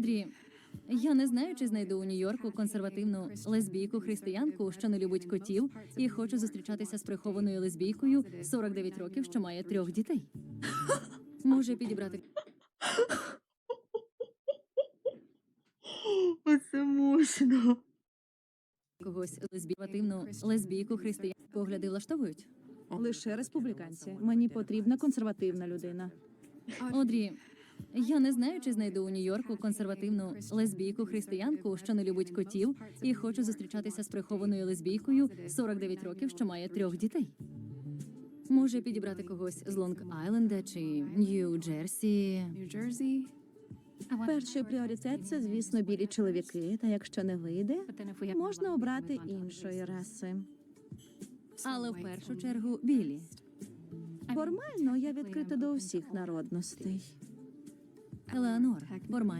Одрі, я не знаю, чи знайду у Нью-Йорку консервативну лесбійку християнку, що не любить котів, і хочу зустрічатися з прихованою лесбійкою 49 років, що має трьох дітей. Може підібрати Оце мощно. когось лесбійну лесбійку християнку. Погляди влаштовують. Лише республіканці. Мені потрібна консервативна людина. Одрі, я не знаю, чи знайду у Нью-Йорку консервативну лесбійку християнку, що не любить котів, і хочу зустрічатися з прихованою лесбійкою 49 років, що має трьох дітей. Може підібрати когось з Лонг-Айленда чи Нью-Джерсі. Перший пріоритет це, звісно, білі чоловіки. Та якщо не вийде, можна обрати іншої раси. Але в першу чергу білі. Формально я відкрита до усіх народностей. Елеонор, формально.